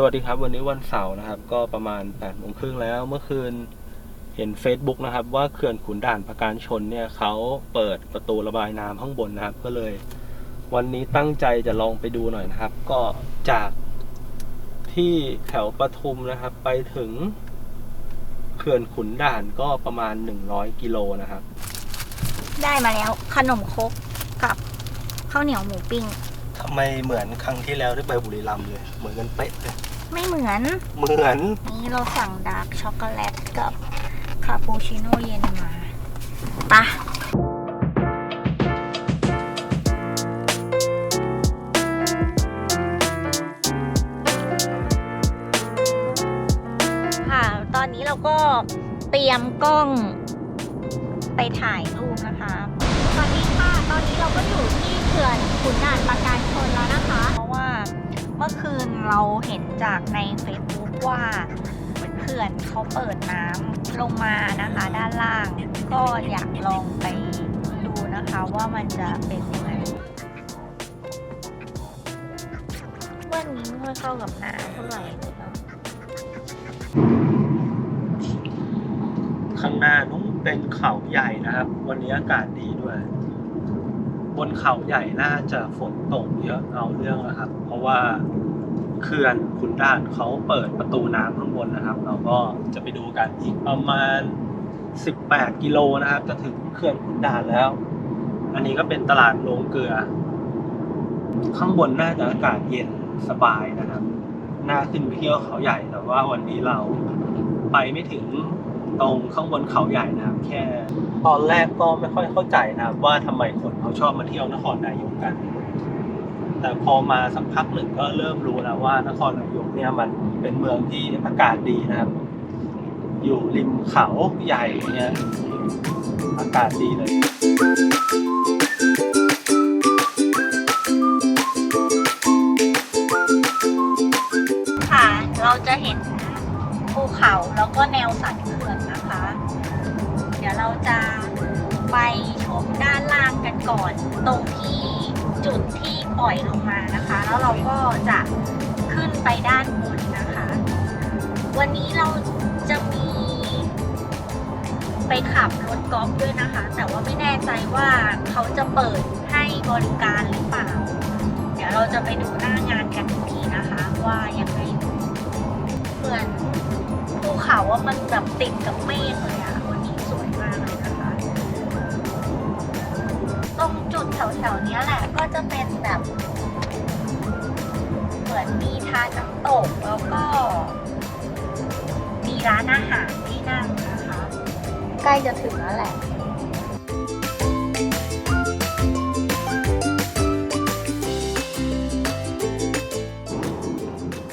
สวัสดีครับ วันนี้วันเสาร์นะครับ ก็ประมาณ8ปดโมงครึ่งแล้วเมื่อคืนเห็น Facebook นะครับ ว่าเขื่อนขุนด่านประการชนเนี่ยเขาเปิดประตูระบายน้ำข้างบนนะครับ ก็เลย วันนี้ตั้งใจจะลองไปดูหน่อยนะครับ ก็จากที่แถวปทุมนะครับ ไปถึงเขื่อนขุนด่านก็ประมาณ 100 กิโลนะครับ ได้มาแล้วขนมครกกับข้าวเหนียวหมูปิ้งทำไมเหมือนครั้งที่แล้วที่ไปบุรีรัมย์เลย เหมือนกันเป๊ะเลย ไม่เหมือน เหมือน นี้เราสั่งดาร์กช็อกโกแลตกับคาปูชิโน่เย็นมาปะค่ะ ตอนนี้เราก็เตรียมกล้องไปถ่ายรูปนะคะ สวัสดีค่ะ ตอนนี้เราก็อยู่ที่เขื่อนขุนด่านปราการชนแล้วนะคะ เมื่อคืนเราเห็นจากใน Facebook ว่าเขื่อนเขาเปิดน้ำลงมานะคะ ด้านล่าง ก็อยากลองไปดูนะคะว่ามันจะเป็นยังไงวันนี้ไม่ค่อยเข้ากับหน้าเท่าไหร่เลยเนาะข้างหน้านู้นเป็นเขาใหญ่นะครับ วันนี้อากาศดีด้วย บนเขาใหญ่น่าจะฝนตกเยอะเอาเรื่องนะครับ เพราะว่าเขื่อนขุนด่านเขาเปิดประตูน้ำข้างบนนะครับ เราก็จะไปดูกันอีกประมาณ 18 กิโลนะครับ จะถึงเขื่อนขุนด่านแล้ว อันนี้ก็เป็นตลาดโรงเกลือ ข้างบนน่าจะอากาศเย็นสบายนะครับ น่าขึ้นไปเที่ยวเขาใหญ่แต่ว่าวันนี้เราไปไม่ถึง ตรงข้างบนเขาใหญ่นะครับ แค่ตอนแรกก็ไม่ค่อยเข้าใจนะครับว่าทำไมคนเขาชอบมาเที่ยวนครนายกกัน แต่พอมาสักพักหนึ่งก็เริ่มรู้แล้วว่านครนายกเนี่ยมันเป็นเมืองที่อากาศดีนะครับ อยู่ริมเขาใหญ่เนี่ยอากาศดีเลย ไปด้านบนนะคะ วันนี้เราจะมีไปขับรถกอล์ฟด้วยนะคะ แต่ว่าไม่แน่ใจว่าเขาจะเปิดให้บริการหรือเปล่า เดี๋ยวเราจะไปดูหน้างานกันทีนะคะ ว่ายังไงเหมือนภูเขาว่ามันแบบติดกับเมฆเลยอะวันนี้สวยมากเลยนะคะ ตรงจุดแถวๆนี้แหละก็จะเป็นแบบ มือนมีทานน้ำตกแล้วก็ มีร้านอาหารที่นั่งนะคะ ใกล้จะถึงแล้วแหละ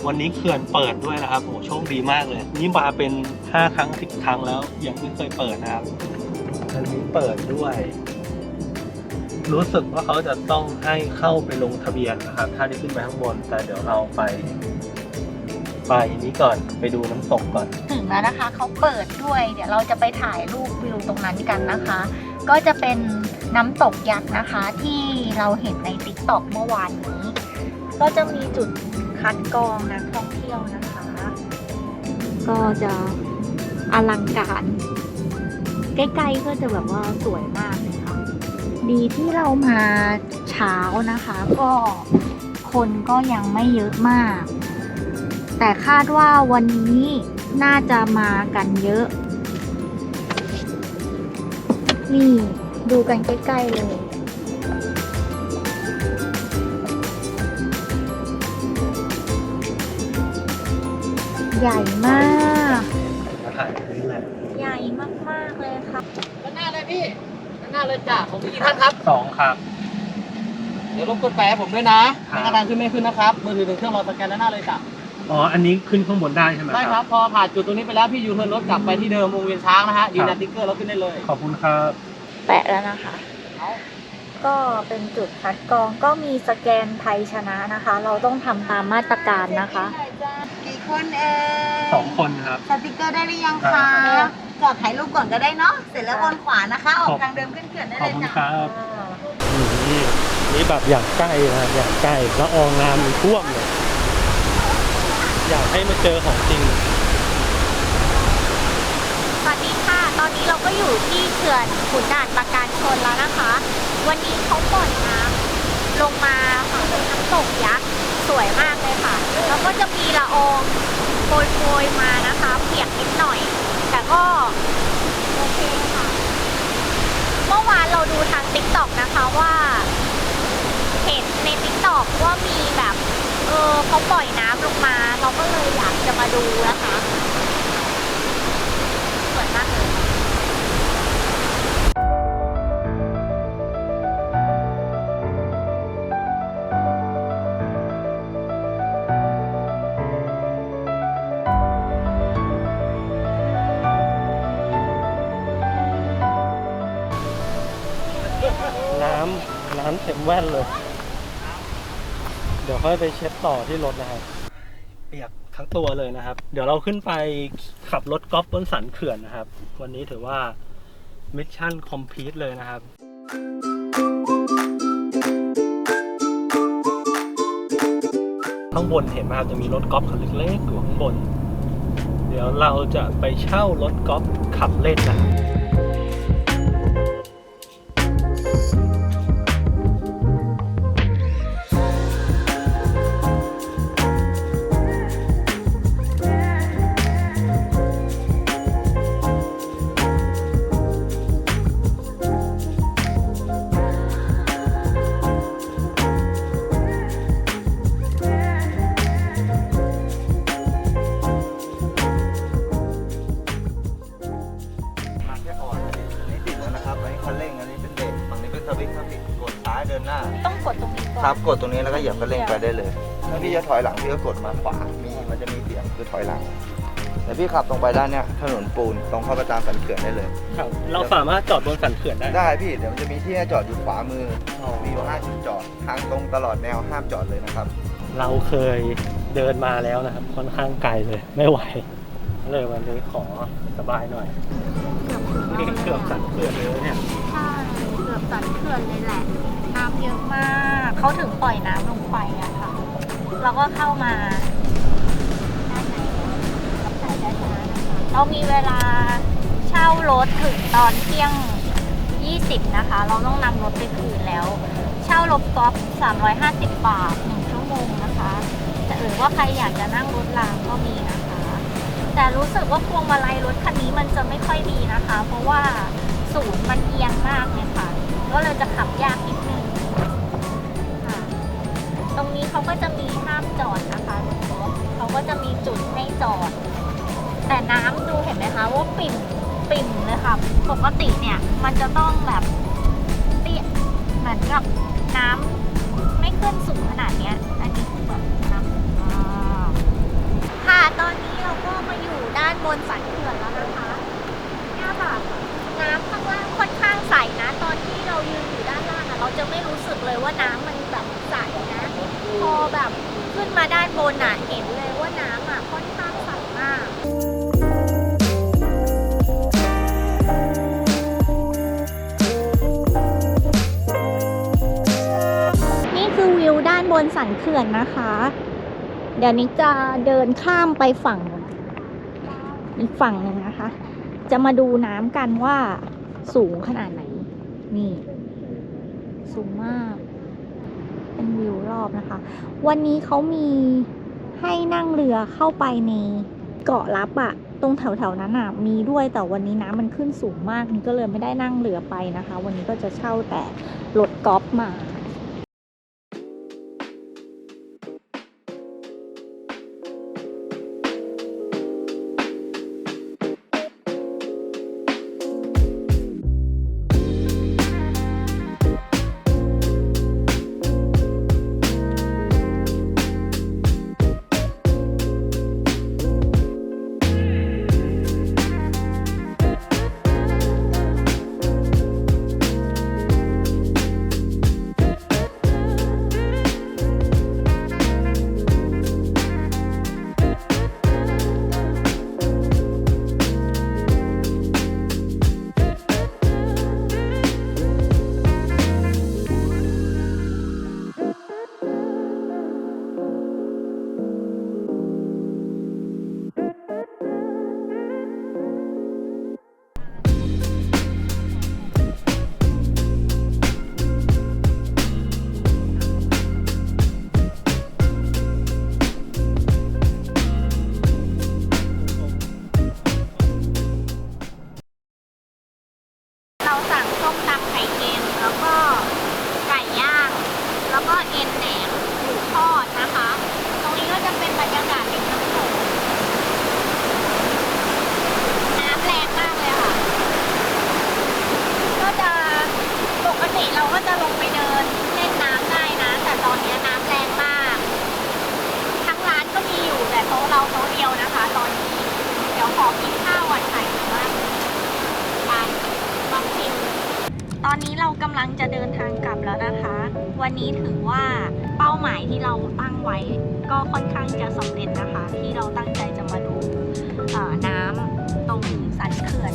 วันนี้เขื่อนเปิดด้วยนะครับโหโชคดีมากเลย นี่มาเป็นห้าครั้งสิบครั้งแล้วยังไม่เคยเปิดนะครับอันนี้เปิดด้วย รู้สึกว่าเขาจะต้องให้เข้าไปลงทะเบียนนะครับ ถ้าได้ขึ้นไปข้างบน แต่เดี๋ยวเราไป ไปนี้ก่อนไปดูน้ำตกก่อน ถึงแล้วนะคะเขาเปิดด้วย เดี๋ยวเราจะไปถ่ายรูปวิวตรงนั้นกันนะคะ ก็จะเป็นน้ำตกยักษ์นะคะ ที่เราเห็นในติ๊กต็อกเมื่อวานนี้ ก็จะมีจุดคัดกรองนักท่องเที่ยวนะคะ ก็จะอลังการใกล้ๆก็จะแบบว่าสวยมาก ดีที่เรามาเช้านะคะ ก็คนก็ยังไม่เยอะมาก แต่คาดว่าวันนี้น่าจะมากันเยอะ นี่ดูกันใกล้ๆเลยใหญ่มากมาถ่ายนี่แหละใหญ่มาก ๆ เลยค่ะด้านหน้าเลยพี่ ด้านหน้าเลยจ้ะผมมีกี่ท่านครับ สองครับ เดี๋ยวรบกวนแปะให้ผมด้วยนะครับ ไม่กระดานขึ้นไม่ขึ้นนะครับ มือถือถึงเครื่องรอสแกนด้านหน้าเลยจ้ะอ๋อ อันนี้ขึ้นข้างบนได้ใช่ไหมได้ครับ พอผ่านจุดตรงนี้ไปแล้วพี่ยูเทิร์นรถกลับไปที่เดิมวงเวียนช้างนะฮะยืนยันติ๊กเกอร์แล้วขึ้นได้เลย ขอบคุณครับ แปะแล้วนะคะ ก็เป็นจุดคัดกรองก็มีสแกนไทยชนะนะคะ เราต้องทำตามมาตรการนะคะ กี่คนเอ่ยสองคนครับ สติกเกอร์ได้หรือยังครัคะบ จอดถ่ายรูปก่อนก็ได้เนาะ เสร็จแล้วคโอรับนขวานะคะ ออขกอบทางเดิมขึ้นเขื่อนได้ขเลอบยคุณจ้ะครับนี่นี่แบบอย่างใกล้นะอย่างใกล้แล้วอองน้ำมันท่วมเลยอยากให้มาเจอของจริง สวัสดีค่ะ ตอนนี้เราก็อยู่ที่เขื่อนขุนด่านปราการชนแล้วนะคะ วันนี้เขาปล่อยน้ำลงมาค่ะเป็นน้ำตกยักษ์สวยมากเลยค่ะ แล้วก็จะมีละอองโปรยๆมานะคะ เปียกนิดหน่อย แต่ก็โอเคค่ะ เมื่อวานเราดูทางติ๊กต็อกนะคะว่า เห็นในติ๊กต็อกว่ามีแบบ เออเขาปล่อยน้ำลงมา เราก็เลยอยากจะมาดูนะคะ แว่นเลย เดี๋ยวค่อยไปเช็ดต่อที่รถนะครับ เปียกทั้งตัวเลยนะครับ เดี๋ยวเราขึ้นไปขับรถกอล์ฟบนสันเขื่อนนะครับ วันนี้ถือว่ามิชชั่นคอมพลีทเลยนะครับข้างบนเห็นไหมครับจะมีรถกอล์ฟคันเล็กๆอยู่ข้างบน เดี๋ยวเราจะไปเช่ารถกอล์ฟขับเล่นนะครับ ครับ กดตรงนี้แล้วก็เหยียบคันเร่งไปได้เลย ถ้าพี่จะถอยหลังพี่ก็กดมาขวา มีมันจะมีเสียงคือถอยหลัง แต่พี่ขับตรงไปด้านเนี้ยถนนปูนตรงเข้าไปตามสันเขื่อนได้เลย ครับเราสามารถจอดบนสันเขื่อนได้ ได้พี่เดี๋ยวมันจะมีที่ให้จอดอยู่ขวามืออ๋อมีอยู่ห้าจุดจอดทางตรงตลอดแนวห้ามจอดเลยนะครับ เราเคยเดินมาแล้วนะครับ ค่อนข้างไกลเลย ไม่ไหว เลยวันนี้ขอสบายหน่อยนี่เกือบสันเขื่อนเลยเนี่ยใช่เกือบ สันเขื่อนเลยแหละ น้ำเยอะมาก เขาถึงปล่อยน้ำลงไปอะค่ะ เราก็เข้ามาด้านในใส่ช้าๆนะคะเรามีเวลาเช่ารถถึงตอนเที่ยง 20 นะคะ เราต้องนำรถไปคืนแล้ว เช่ารถกอล์ฟ350 บาท 1 ชั่วโมงนะคะแต่หรือว่าใครอยากจะนั่งรถรางก็มีนะคะ แต่รู้สึกว่าพวงมาลัยรถคันนี้มันจะไม่ค่อยดีนะคะ ปิ่มเลยค่ะ ปกติเนี่ยมันจะต้องแบบเตี้ยเหมือนกับน้ำไม่ขึ้นสูงขนาดเนี้ย อันนี้คือแบบน้ำอ่าค่ะตอนนี้เราก็มาอยู่ด้านบนสันเขื่อนแล้วนะคะเนี่ยค่ะน้ำข้างล่างค่อนข้างใสนะ ตอนที่เรายืนอยู่ด้านล่างอะเราจะไม่รู้สึกเลยว่าน้ำมันแบบใสนะ พอแบบขึ้นมาด้านบนอะเห็นเลยว่าน้ำอะค่อน นเขื่อนนะคะ เดี๋ยวนี้จะเดินข้ามไปฝั่ง อีกฝั่งหนึ่งนะคะ จะมาดูน้ำกันว่าสูงขนาดไหน นี่ สูงมาก เป็นวิวรอบนะคะ วันนี้เขามีให้นั่งเรือเข้าไปในเกาะลับอะตรงแถวๆนั้นอะมีด้วยแต่วันนี้น้ำมันขึ้นสูงมากนี่ก็เลยไม่ได้นั่งเรือไปนะคะ วันนี้ก็จะเช่าแต่รถกอล์ฟมา วันนี้ถือว่าเป้าหมายที่เราตั้งไว้ ก็ค่อนข้างจะสำเร็จนะคะ ที่เราตั้งใจจะมาดูน้ำตรงสันเขื่อน